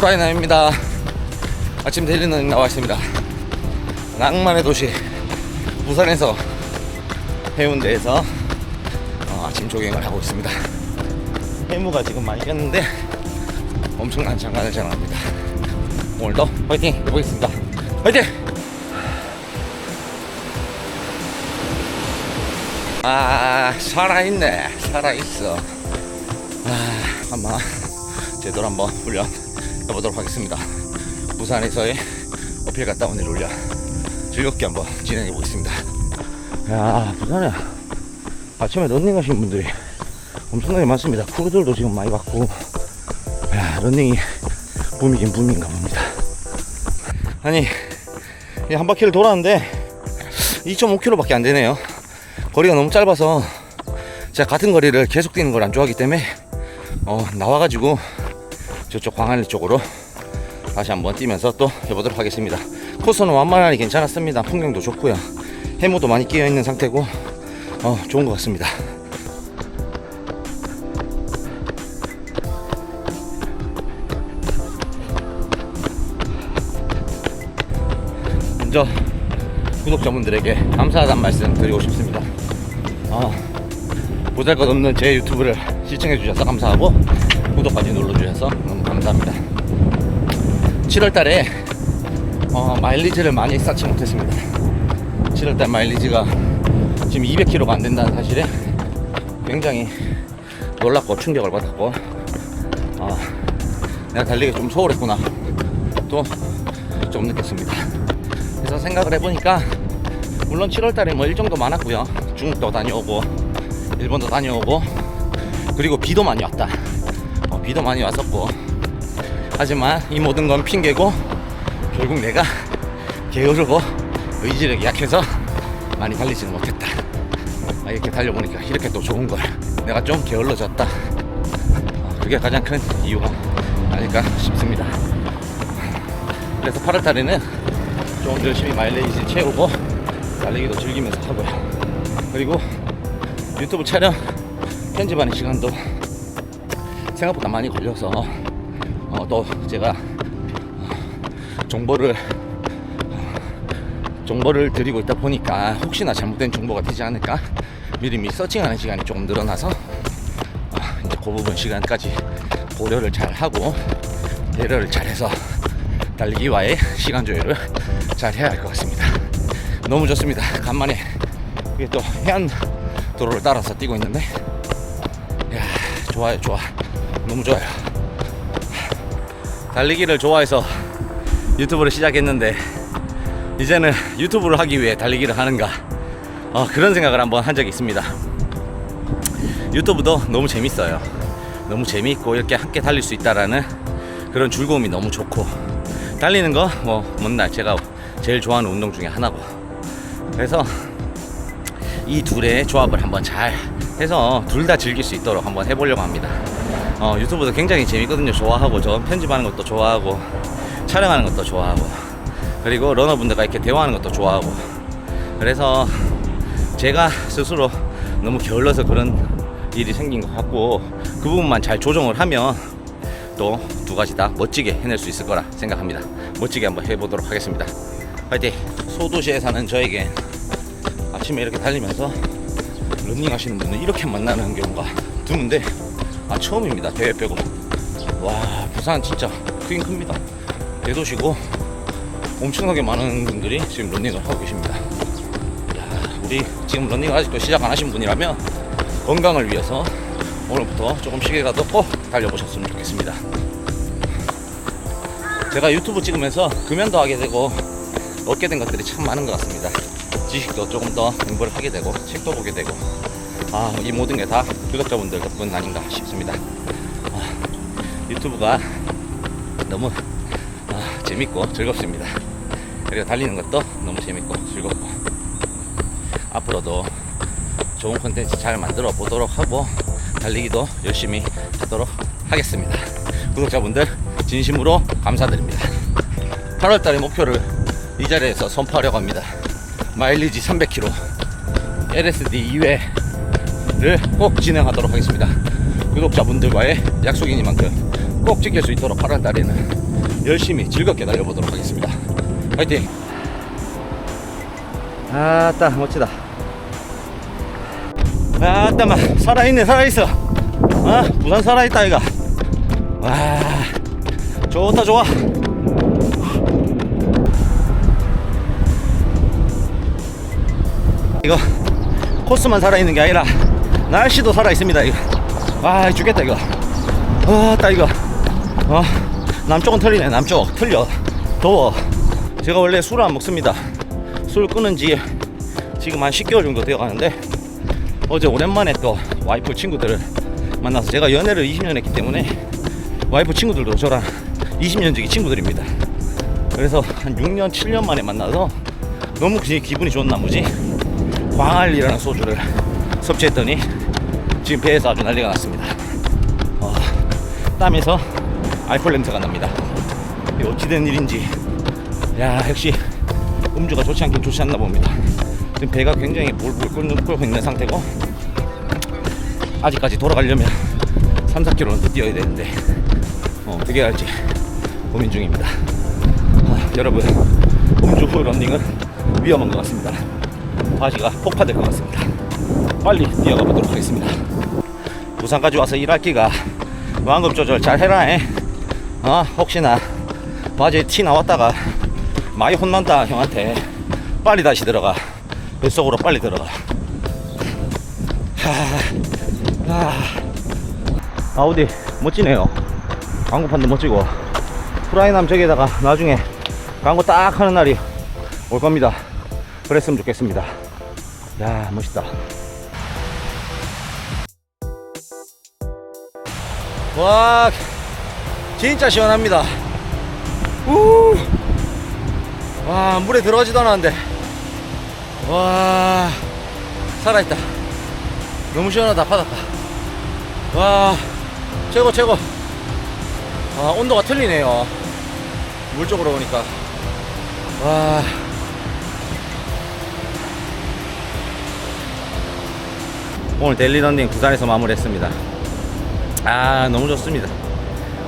프라이나입니다. 아침 데리는 나와 있습니다. 낭만의 도시 부산에서 해운대에서 어, 아침 조깅을 하고 있습니다. 해무가 지금 많이 꼈는데 엄청난 장관을 전합니다. 오늘도 화이팅 해보겠습니다. 화이팅! 아 살아있네 살아있어 아 한번 제대로 한번 훈련 해보도록 하겠습니다. 부산에서의 어필 갔다 온일 훈련 즐겁게 한번 진행해 보겠습니다. 야 부산에 아침에 런닝 하시는 분들이 엄청나게 많습니다. 크루들도 지금 많이 받고 야 런닝이 붐이긴 붐인가 봅니다. 아니 이한 바퀴를 돌았는데 2.5km밖에 안 되네요. 거리가 너무 짧아서 제가 같은 거리를 계속 뛰는 걸 안 좋아하기 때문에 어, 나와가지고 저쪽 광안리 쪽으로 다시 한번 뛰면서 또 해보도록 하겠습니다. 코스는 완만하니 괜찮았습니다. 풍경도 좋고요. 해무도 많이 끼어 있는 상태고 어, 좋은 것 같습니다. 먼저 구독자분들에게 감사하다는 말씀 드리고 싶습니다. 아, 보잘것없는 제 유튜브를 시청해 주셔서 감사하고 구독까지 눌러주셔서 너무 감사합니다. 7월달에 어, 마일리지를 많이 쌓지 못했습니다. 7월달 마일리지가 지금 200km가 안 된다는 사실에 굉장히 놀랐고 충격을 받았고 아, 내가 달리기 좀 소홀했구나 또 좀 느꼈습니다. 그래서 생각을 해보니까 물론 7월달에 뭐 일정도 많았고요. 중국도 다녀오고 일본도 다녀오고 그리고 비도 많이 왔다. 어, 비도 많이 왔었고 하지만 이 모든 건 핑계고 결국 내가 게으르고 의지력이 약해서 많이 달리지는 못했다. 아, 이렇게 달려보니까 이렇게 또 좋은 걸 내가 좀 게을러졌다. 어, 그게 가장 큰 이유가 아닐까 싶습니다. 그래서 8월 달에는 좀 열심히 마일리지 채우고 달리기도 즐기면서 하고요. 그리고 유튜브 촬영 편집하는 시간도 생각보다 많이 걸려서 어, 또 제가 어, 정보를 어, 정보를 드리고 있다 보니까 혹시나 잘못된 정보가 되지 않을까 미리미리 서칭하는 시간이 조금 늘어나서 어, 이제 그 부분 시간까지 고려를 잘 하고 배려를 잘해서 달리기와의 시간 조율을 잘 해야 할 것 같습니다. 너무 좋습니다. 간만에 이게 또 해안 도로를 따라서 뛰고 있는데, 야 좋아요, 좋아, 너무 좋아요. 달리기를 좋아해서 유튜브를 시작했는데 이제는 유튜브를 하기 위해 달리기를 하는가 어, 그런 생각을 한번 한 적이 있습니다. 유튜브도 너무 재밌어요. 너무 재미있고 이렇게 함께 달릴 수 있다라는 그런 즐거움이 너무 좋고 달리는 거 뭐 맨날 제가 제일 좋아하는 운동 중에 하나고 그래서 이 둘의 조합을 한번 잘 해서 둘 다 즐길 수 있도록 한번 해보려고 합니다. 어, 유튜브도 굉장히 재밌거든요. 좋아하고 저 편집하는 것도 좋아하고 촬영하는 것도 좋아하고 그리고 러너분들과 이렇게 대화하는 것도 좋아하고 그래서 제가 스스로 너무 게을러서 그런 일이 생긴 것 같고 그 부분만 잘 조정을 하면 또 두 가지 다 멋지게 해낼 수 있을 거라 생각합니다. 멋지게 한번 해보도록 하겠습니다. 화이팅! 소도시에 사는 저에게 아침에 이렇게 달리면서 런닝 하시는 분은 이렇게 만나는 경우가 드문데 아 처음입니다. 대회 빼고 와 부산 진짜 크긴 큽니다. 대도시고 엄청나게 많은 분들이 지금 런닝을 하고 계십니다. 야, 우리 지금 런닝 아직도 시작 안 하신 분이라면 건강을 위해서 오늘부터 조금씩이라도 꼭 달려보셨으면 좋겠습니다. 제가 유튜브 찍으면서 금연도 하게 되고 얻게 된 것들이 참 많은 것 같습니다. 지식도 조금 더 공부를 하게 되고 책도 보게 되고 아, 이 모든 게 다 구독자분들 덕분 아닌가 싶습니다. 아, 유튜브가 너무 아, 재밌고 즐겁습니다. 그리고 달리는 것도 너무 재밌고 즐겁고 앞으로도 좋은 콘텐츠 잘 만들어 보도록 하고 달리기도 열심히 하도록 하겠습니다. 구독자분들 진심으로 감사드립니다. 8월 달의 목표를 이 자리에서 선포하려고 합니다. 마일리지 300km, LSD 2회를 꼭 진행하도록 하겠습니다. 구독자분들과의 약속이니만큼 꼭 지킬 수 있도록 8월 달에는 열심히 즐겁게 달려보도록 하겠습니다. 화이팅! 아따 멋지다. 아따만 살아있네 살아있어. 아 부산 살아있다 이가. 와 좋다 좋아. 이거 코스만 살아있는 게 아니라 날씨도 살아있습니다 이거. 아 죽겠다 이거. 아따 이거. 어 남쪽은 틀리네 남쪽. 틀려. 더워. 제가 원래 술을 안 먹습니다. 술 끊은 지 지금 한 10개월 정도 되어 가는데 어제 오랜만에 또 와이프 친구들을 만나서 제가 연애를 20년 했기 때문에 와이프 친구들도 저랑 20년 지기 친구들입니다. 그래서 한 6년 7년 만에 만나서 너무 기- 기분이 좋은 나머지 광알리라는 소주를 섭취했더니 지금 배에서 아주 난리가 났습니다. 어, 땀에서 알코올 냄새가 납니다. 이게 어찌 된 일인지 야 역시 음주가 좋지 않긴 좋지 않나 봅니다. 지금 배가 굉장히 볼볼 끓고 있는 상태고 아직까지 돌아가려면 3, 4km는 더 뛰어야 되는데 어, 어떻게 할지 고민 중입니다. 아, 여러분 음주 후 런닝은 위험한 것 같습니다. 바지가 폭파될 것 같습니다. 빨리 뛰어가 보도록 하겠습니다. 부산까지 와서 일할 기가 완급 조절 잘 해라. 에. 어, 혹시나 바지에 티 나왔다가 많이 혼난다 형한테 빨리 다시 들어가. 뱃속으로 빨리 들어가. 하, 하. 아우디 멋지네요. 광고판도 멋지고 프라이남 저기에다가 나중에 광고 딱 하는 날이 올 겁니다. 그랬으면 좋겠습니다. 야 멋있다. 와 진짜 시원합니다. 우. 와 물에 들어가지도 않았는데 와 살아있다. 너무 시원하다 바닷가. 와 최고 최고. 아 온도가 틀리네요. 물 쪽으로 오니까 와. 오늘 델리 런닝 부산에서 마무리했습니다. 아 너무 좋습니다.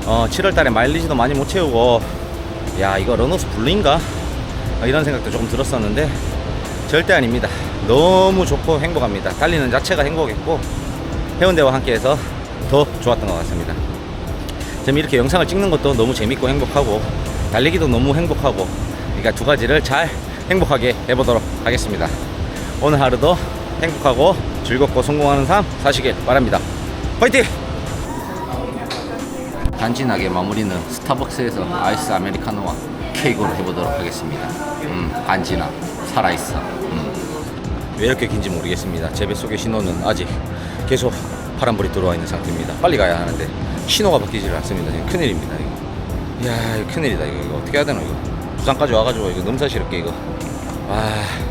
어 7월달에 마일리지도 많이 못 채우고 야 이거 러너스 블루인가 아, 이런 생각도 조금 들었었는데 절대 아닙니다. 너무 좋고 행복합니다. 달리는 자체가 행복했고 해운대와 함께해서 더 좋았던 것 같습니다. 지금 이렇게 영상을 찍는 것도 너무 재밌고 행복하고 달리기도 너무 행복하고 그러니까 두 가지를 잘 행복하게 해보도록 하겠습니다. 오늘 하루도 행복하고 즐겁고 성공하는 삶 사시길 바랍니다. 화이팅! 간지나게 마무리는 스타벅스에서 아이스 아메리카노와 케이크로 해보도록 하겠습니다. 음, 간지나 살아있어. 음. 왜 이렇게 긴지 모르겠습니다. 제 뱃속의 신호는 아직 계속 파란불이 들어와 있는 상태입니다. 빨리 가야 하는데 신호가 바뀌질 않습니다. 지금 큰일입니다. 이거. 이야, 이거 큰일이다. 이거, 이거 어떻게 해야 되나 이거. 부산까지 와가지고 이거 넘사시럽게 이거. 와.